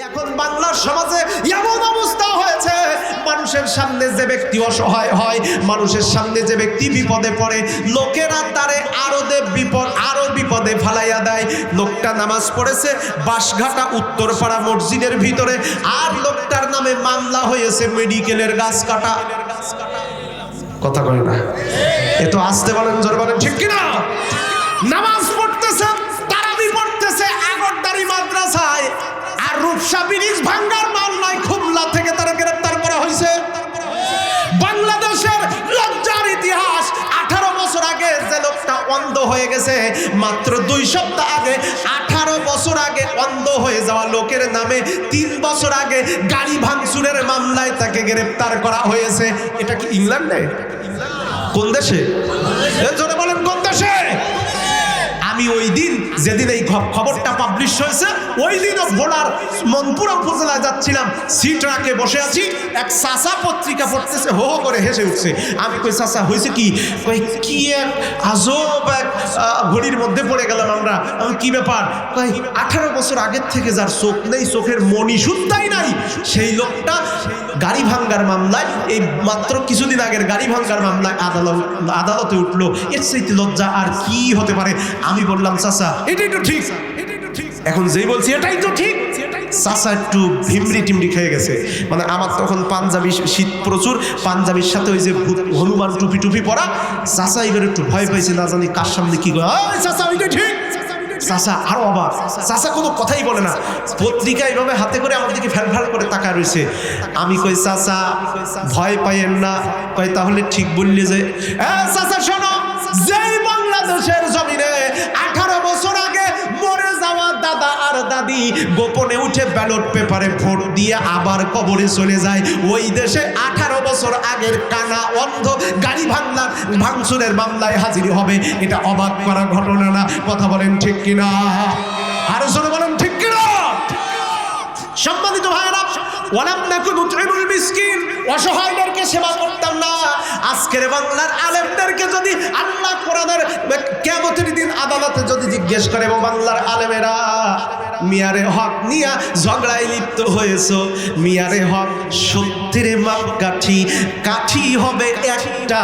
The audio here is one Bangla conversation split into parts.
এখন বাংলার সমাজে এমন অবস্থা হয়েছে, মানুষের সামনে যে ব্যক্তি অসহায় হয়, মানুষের সামনে যে ব্যক্তি বিপদে পড়ে, লোকেরা তারে আরও দে বিপদ, আরও বিপদে ফালাইয়া দেয়। লোকটা নামাজ পড়েছে, বাঁশঘাটা উত্তরপাড়া মসজিদের ভিতরে, আর লোকটার নামে মামলা হয়েছে মেডিকেলের গাছ কাটা। কথা কয় না। এ তো আসতে বলেন, জোর বলেন, ঠিক কিনা? নামাজ হয়ে গেছে। মাত্র দুই সপ্তাহ আগে, আঠারো বছর আগে অন্ধ হয়ে যাওয়া লোকের নামে তিন বছর আগে গাড়ি ভাঙচুরের মামলায় তাকে গ্রেপ্তার করা হয়েছে। এটা কি ইংল্যান্ডে কোন দেশে? আমি ওই দিন যেদিন এই খবরটা পাবলিশ হয়েছে, ওই দিনও ভোলার মনপুরা উপজেলায় যাচ্ছিলাম। সিট রাখে বসে আছি। এক সাসা পত্রিকা পড়তেছে, হো করে হেসে উঠছে। আমি কই সাসা হয়েছে কি? কই, কি এক আজব এক ঘড়ির মধ্যে পড়ে গেলাম আমরা। আমি, কি ব্যাপার? কই, আঠারো বছর আগের থেকে যার চোখ নেই, চোখের মনি শুদ্ধাই নাই, সেই লোকটা গাড়ি ভাঙ্গার মামলায়, এই মাত্র কিছুদিন আগের গাড়ি ভাঙ্গার মামলায় আদালত, আদালতে উঠল। এর চাইতে লজ্জা আর কি হতে পারে? আমি বললাম চাচা এটাই তো ঠিক। এখন যেই বলছি এটাই তো ঠিক। চাচা একটু ভিমরি টিমরি খেয়ে গেছে। মানে আমার তখন পাঞ্জাবি শীত প্রচুর পাঞ্জাবির সাথে ওই যে হনুমান টুপি টুপি পরা। চাচা এবার একটু ভয় পাইছে না জানি কার সামনে কি করে "ওই চাচা ওইটা ঠিক। চাচা আরও অবাক। চাচা কোনো কথাই বলে না। পত্রিকা এইভাবে হাতে করে আমার দিকে ফ্যাল ফ্যাল করে তাকায় রয়েছে। আমি কই চাচা ভয় পাইয়েন না। কয় তাহলে ঠিক বললি যে "এ, চাচা শোনো দাদি গোপনে উঠে ব্যালট পেপারে ভোট দিয়ে আবার কবরে চলে যায়। ওই দেশে আঠারো বছর আগের কানা অন্ধ গাড়ি ভাঙলা, ভাঙচুরের মামলায় হাজির হবে। এটা অবাক করা ঘটনা না। কথা বলেন ঠিক কিনা? আরও জোরে বলেন, ঠিক কিনা? সম্মানিত ভাইরা ওয়ালাম নাকুন উতইমুল মিসকিন, অসহায়দেরকে সেবা করতাম না। আজকের বাংলার আলেমদেরকে যদি আল্লাহ কোরআনের কিয়ামতের দিন আদালতে যদি জিজ্ঞেস করে এবং বাংলার আলেমেরা, মিয়ারে হক নিয়া ঝগড়ায় লিপ্ত হয়েছো? মিয়ারে হক সত্যের মাপ কাঠি হবে একটা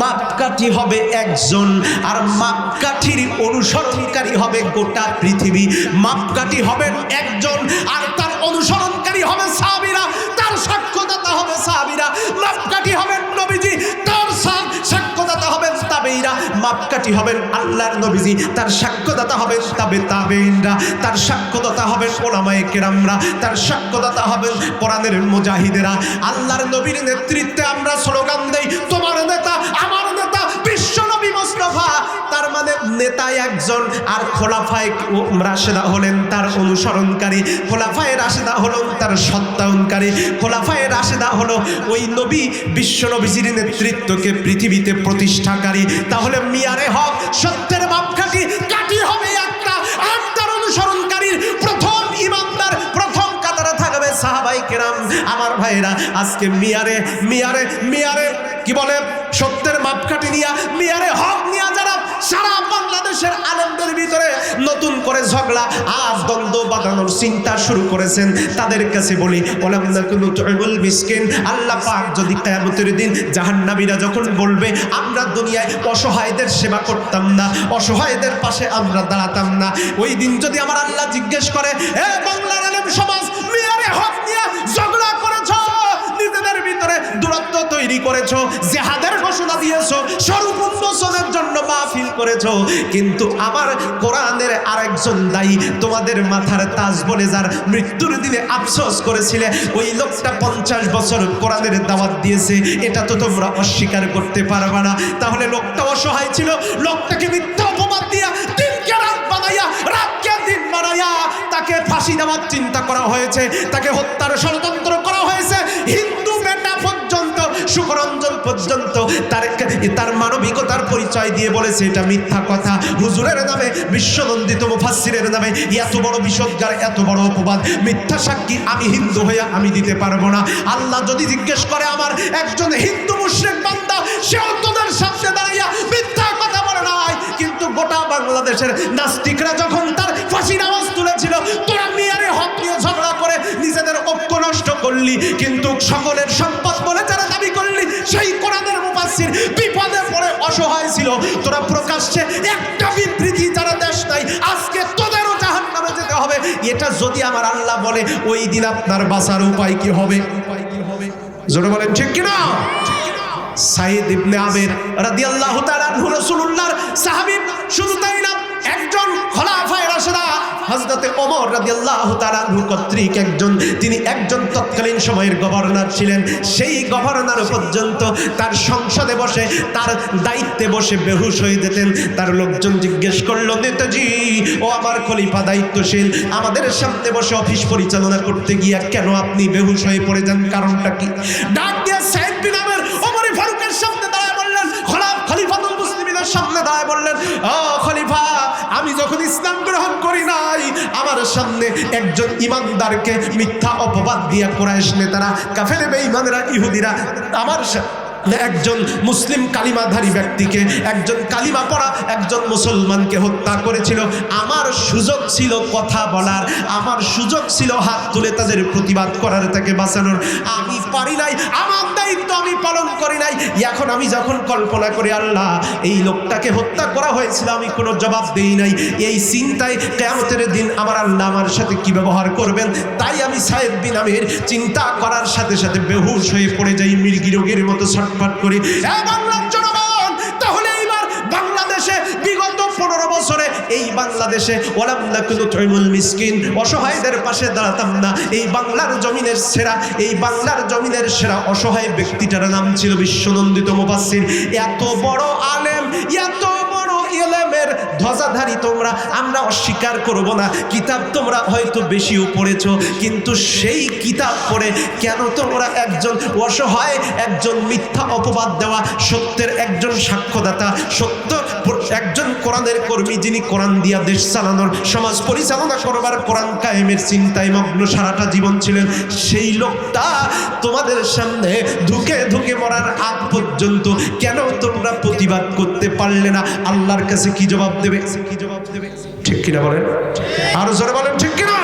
মাপ কাঠি হবে একজন, আর মাপ কাঠির অনুসরণকারী হবে গোটা পৃথিবী। মাপকাঠি হবেন একজন, আর তার অনুসরণকারী মাপকাঠি হবেন আল্লাহর নবীজি, তার সাক্ষ্যদাতা হবেন তাবে তাবেইনরা, তার সাক্ষ্যদাতা হবেন ওলামায়ে কেরামরা, তার সাক্ষ্যদাতা হবেন কোরআনের মুজাহিদেরা। আল্লাহর নবীর নেতৃত্বে আমরা স্লোগান দেই, তোমার নেতা নেতা একজন আর খোলাফায় রাশেদা হলেন তার অনুসরণকারী। খোলাফায় রাশেদা হলেন তার সত্যায়নকারী। খোলাফায় রাশেদা হলো ওই নবী, বিশ্ব নবীজির নেতৃত্বকে পৃথিবীতে প্রতিষ্ঠাকারী। তাহলে মিয়ারে হক, সত্যের মাপকাঠি কাঠি হবে একটা। আর তার অনুসরণকারীর প্রথম ইমানদার, প্রথম কাতারে থাকবে সাহাবাই কেরাম। আমার ভাইরা আজকে মিয়ারে মিয়ারে মিয়ারে, কি বলে? সত্যের মাপকাঠি নিয়া মিয়ারে হক নতুন করে ঝগড়া আর দ্বন্দ্ব বাঁধানোর চিন্তা শুরু করেছেন। তাদের কাছে বলি আল্লাহ পাক যদি কিয়ামতের দিন জাহান্নামীরা যখন বলবে, আমরা দুনিয়ায় অসহায়দের সেবা করতাম না, অসহায়দের পাশে আমরা দাঁড়াতাম না। ওই দিন যদি আমার আল্লাহ জিজ্ঞেস করে, এ বাংলার আলেম সমাজ, মিয়ারে হক নিয়ে ঝগড়া করেছ? নিজেদের ভিতরে দূরত্ব তৈরি করেছ? জেহাদের ঘোষণা দিয়েছ? স্বরূপ উন্মোচনের করেছ, কিন্তু আমার কোরআনের আরেকজন দায়ী তোমাদের মাথার তাজ বলে যার মৃত্যুর দিনে আফসোস করেছিলে, ওই লোকটা পঞ্চাশ বছর কোরআনের দাওয়াত দিয়েছে, এটা তো তোমরা অস্বীকার করতে পারবে না। তাহলে লোকটা অসহায় ছিল, লোকটাকে মিথ্যা অপবাদ দিয়া দিনকে রাত বানাইয়া, রাতকে দিন বানাইয়া তাকে ফাঁসি দেওয়ার চিন্তা করা হয়েছে, তাকে হত্যার ষড়যন্ত্র করা হয়েছে। হিন্দু বেটা পর্যন্ত সুকরঞ্জন পর্যন্ত তার তার মানবিকতার পরিচয় দিয়ে বলেছে, এটা মিথ্যা কথা। হুজুরের নামে, বিশ্বনন্দিত মুফাসসিরের নামে এত বড় বিশদগার এত বড় অপবাদ। মিথ্যা সাক্ষী, আমি হিন্দু হয়ে আমি দিতে পারব না। আল্লাহ যদি জিজ্ঞেস করে আমার, একজন হিন্দু মুশরিক বান্দা সেও তোদের সামনে দাঁড়াইয়া মিথ্যা কথা বলে নাই। কিন্তু গোটা বাংলাদেশের নাস্তিকরা যখন তার ফাঁসির আওয়াজ তুলেছিল, তোরা মিয়ারে হক নিয়ে ঝগড়া করে নিজেদের ঐক্য নষ্ট করলি, কিন্তু সকলের সম্পদ বলে যারা দাবি করলি, সেই কোরআনের বিপদে পড়ে অসহায় ছিল। তোরা প্রকাশ্যে একটা বিবৃতি যারা দেশ নাই। আজকে তোদেরও জাহান নামে যেতে হবে। এটা যদি আমার আল্লাহ বলে ওই দিন আপনার বাঁচার উপায় কি হবে? জোরে বলেন, ঠিক কিনা? সাইদ ইবনে আমের রাদিয়াল্লাহু তাআলা রাসূলুল্লাহর সাহাবী শুধু তাই না ওমর রাদিয়াল্লাহু তাআলা আনহু কর্তৃক একজন, তিনি একজন তৎকালীন সময়ের গভর্নর ছিলেন। সেই গভর্নর পর্যন্ত তার সংসদে বসে, তার দায়িত্বে বসে বেহুশ হয়ে যেতেন। তার লোকজন জিজ্ঞেস করল, নেতাজি, ও আমার খলিফা দায়িত্বশীল, আমাদের সামনে বসে অফিস পরিচালনা করতে গিয়া কেন আপনি বেহুশ হয়ে পড়ে যান? কারণটা কি? ডাক দিয়ে সাইদ বিন আমের, ওমর ফারুকের সামনে দাঁড়ায় বললেন, খলাফ খলিফাতুল মুসলিমিনের সামনে দাঁড়ায় বললেন ও খলিফা যখন ইসলাম গ্রহণ করি নাই, আমার সামনে একজন ইমানদারকে মিথ্যা অপবাদ দিয়া কোরআশ নেতারা, কাফেরে বেঈমানরা, ইহুদিরা, আমার সা- একজন মুসলিম কালিমাধারী ব্যক্তিকে, একজন কালিমা পড়া একজন মুসলমানকে হত্যা করেছিল। আমার সুযোগ ছিল কথা বলার, আমার সুযোগ ছিল হাত তুলে তাদের প্রতিবাদ করার, তাকে বাঁচানোর। আমি পারি নাই, আমার দায়িত্ব আমি পালন করি নাই। এখন আমি যখন কল্পনা করি, আল্লাহ, এই লোকটাকে হত্যা করা হয়েছিল, আমি কোনো জবাব দেই নাই। এই চিন্তায় কেয়ামতের দিন আমার আল্লাহ আমার সাথে কি ব্যবহার করবেন? তাই আমি সাহেব বিন আমির চিন্তা করার সাথে সাথে বেহুশ হয়ে পড়ে যাই, মির্গি রোগের মতো ছটফট করি। বাংলার জনগণ, তাহলে এইবার বাংলাদেশে বিগত পনেরো বছরে এই বাংলাদেশে কিন্তু মিসকিন, অসহায়দের পাশে দাঁড়াতাম না। এই বাংলার জমিনের সেরা, এই বাংলার জমিনের সেরা অসহায় ব্যক্তিটার নাম ছিল বিশ্বনন্দিত মুবাসির এত বড় আলেম, এত ইলেমের ধ্বজাধারী তোমরা, আমরা অস্বীকার করব না। কিতাব তোমরা হয়তো বেশিও পড়েছ, কিন্তু সেই কিতাব পড়ে কেন তোমরা একজন অসহায়, একজন মিথ্যা অপবাদ দেওয়া, সত্যের একজন সাক্ষ্যদাতা, সত্য একজন কোরআনের কর্মী যিনি কোরআন দিয়া দেশ চালানোর, সমাজ পরিচালনা করবার কোরআন কায়েমের চিন্তায় মগ্ন সারাটা জীবন ছিলেন, সেই লোকটা তোমাদের সামনে ধুকে ধুকে মরার আগ পর্যন্ত কেন তোমরা প্রতিবাদ করতে পারলে না? আল্লাহর কাছে কি জবাব দেবে? কি জবাব দেবে? ঠিক কিনা বলেন? আরও জোরে বলেন, ঠিক কিনা?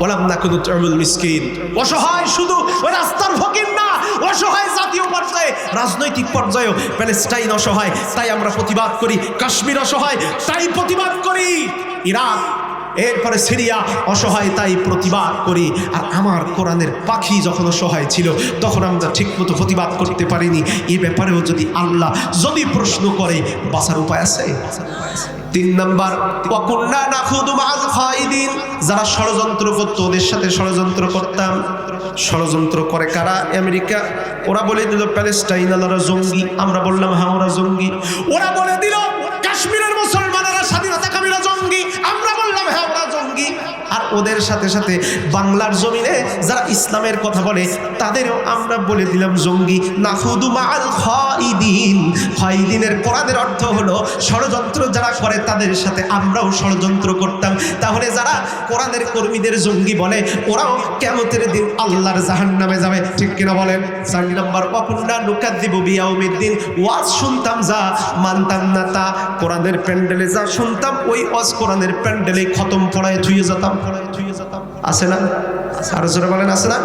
বললাম না কোনো মিসকিন। অসহায় শুধু ওই রাস্তার ফকির অসহায় জাতীয় পর্যায়ে, রাজনৈতিক পর্যায়েও প্যালেস্টাইন অসহায়, তাই আমরা প্রতিবাদ করি, কাশ্মীর অসহায়, তাই প্রতিবাদ করি ইরাক এরপরে সিরিয়া অসহায়, তাই প্রতিবাদ করি। আর আমার কোরআনের পাখি যখন অসহায় ছিল, তখন আমরা ঠিকমতো প্রতিবাদ করতে পারিনি। এ ব্যাপারেও যদি আল্লাহ যদি প্রশ্ন করে, বাঁচার উপায় আছে? তিন নাম্বার যারা ষড়যন্ত্র করতো, ওদের সাথে ষড়যন্ত্র করতাম। ষড়যন্ত্র করে কারা? আমেরিকা। ওরা বলে দিল, প্যালেস্টাইন আলারা জঙ্গি। আমরা বললাম হ্যাঁ ওরা জঙ্গি। ওরা বলে দিল, কাশ্মীরের মুসলমানেরা স্বাধীনতা কামীরা জঙ্গি। আমরা বললাম হ্যাঁ ওরা জঙ্গি। আর ওদের সাথে সাথে বাংলার জমিনে যারা ইসলামের কথা বলে, তাদেরও আমরা বলে দিলাম, জঙ্গি। নাহুদু মাল খাইদিন খাইদিনের কোরআনের অর্থ হলো ষড়যন্ত্র যারা করে তাদের সাথে আমরাও ষড়যন্ত্র করতাম। তাহলে যারা কোরআনের কর্মীদের জঙ্গি বলে, ওরাও কেমতের দিন আল্লাহর জাহান নামে যাবে। ঠিক কিনা বলেন? চার নম্বর অকুন্ডা নুকাদ্দিব বিয়াউমিদ্দিন ওয়াজ শুনতাম যা, মানতাম না তা। কোরআনের প্যান্ডেলে যা শুনতাম, ওই ওয়াজ কোরআনের প্যান্ডেলে খতম পড়ায় ধুয়ে যেতাম। আছে না? আরও জোরে বলেন, আছে না?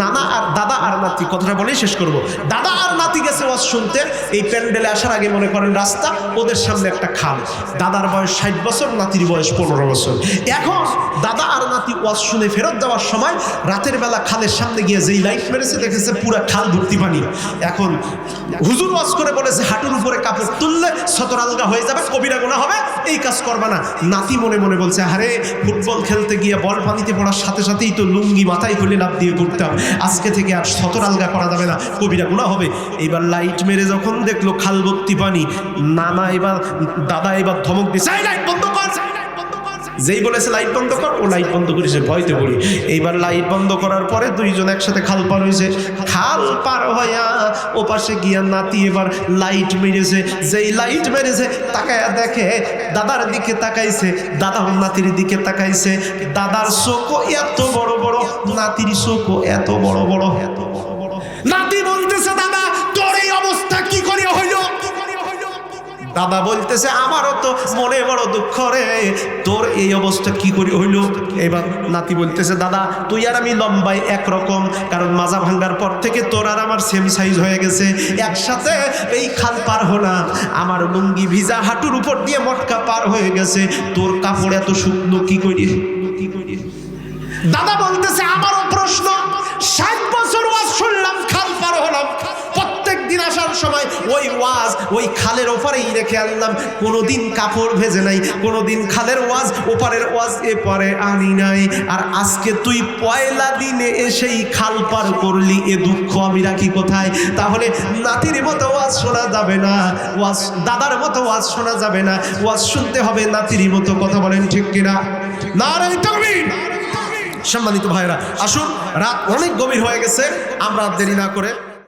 নানা আর দাদা আর নাতি, কথাটা বলেই শেষ করব। দাদা আর নাতি গেছে ওয়াজ শুনতে, এই প্যান্ডেলে আসার আগে মনে করেন রাস্তা, ওদের সামনে একটা খাল। দাদার বয়স ষাট বছর, নাতির বয়স পনেরো বছর। এখন দাদা আর নাতি ওয়াজ শুনে ফেরত যাওয়ার সময় রাতের বেলা খালের সামনে গিয়ে যেই লাইট মেরেছে, দেখেছে পুরা খাল ভর্তি পানি। এখন হুজুর ওয়াজ করে বলেছে, হাঁটুর উপরে কাপড় তুললে সতর আলগা হয়ে যাবে, কবিরা গোনা হবে, এই কাজ করবা না। নাতি মনে মনে বলছে আরে ফুটবল খেলতে গিয়ে বল পানিতে পড়ার সাথে সাথেই তো লুঙ্গি মাথায় খুলে লাভ দিয়ে করতাম আজকে থেকে আর সতর আলগা করা যাবে না। কবিরা গুণা হবে। এবার লাইট মেরে যখন দেখল খালবত্তি পানি, নানা এবার দাদা এবার ধমক দিচ্ছে যেই বলেছে, লাইট বন্ধ কর, ও লাইট বন্ধ করেছে, ভয়তে পড়ি। এইবার লাইট বন্ধ করার পরে দুইজন একসাথে খাল পার হয়েছে খাল পার হইয়া ও পাশে গিয়া নাতি এবার লাইট মেরেছে। যেই লাইট মেরেছে, তাকায়া দেখে দাদার দিকে তাকাইছে, দাদা নাতির দিকে তাকাইছে। দাদার চোখও এত বড় বড়, নাতির চোখও এত বড় বড়। এত বড় বড় নাতি বলতেছে দাদা বলতেছে, আমারও তো মনে বড় দুঃখ রে। তোর এই অবস্থা কি করে হইল? এবার নাতি বলতেছে, দাদা, তুই আর আমি লম্বাই একরকম, কারণ মাজা ভাঙ্গার পর থেকে তোর আর আমার সেম সাইজ হয়ে গেছে। একসাথে এই খাল পার হলাম। আমার লুঙ্গি ভিজা, হাঁটুর উপর দিয়ে মটকা পার হয়ে গেছে। তোর কাপড় এত শুকনো, কি করি? কি দাদা বলতেছে, আমারও প্রশ্ন, ষাট বছর শুনলাম, খাল পার হলাম। সময় ওই ওয়াজ, ওই খালের ওপারেই রেখে আনলাম। কোনোদিন কাপড় ভেজে নাই, কোনোদিন খালের ওয়াজ, ওপারের ওয়াজ এপারে আনি নাই। আর আজকে তুই পয়লা দিনে এসেই খাল পার করলি, এ দুঃখ আমি রাখি কোথায়? তাহলে নাতির মতো ওয়াজ শোনা যাবে না, ওয়াজ দাদার মতো ওয়াজ শোনা যাবে না, ওয়াজ শুনতে হবে নাতির মতো কথা বলেন ঠিক কিনা? না সম্মানিত ভাইরা আসুন, রাত অনেক গভীর হয়ে গেছে, আমরা দেরি না করে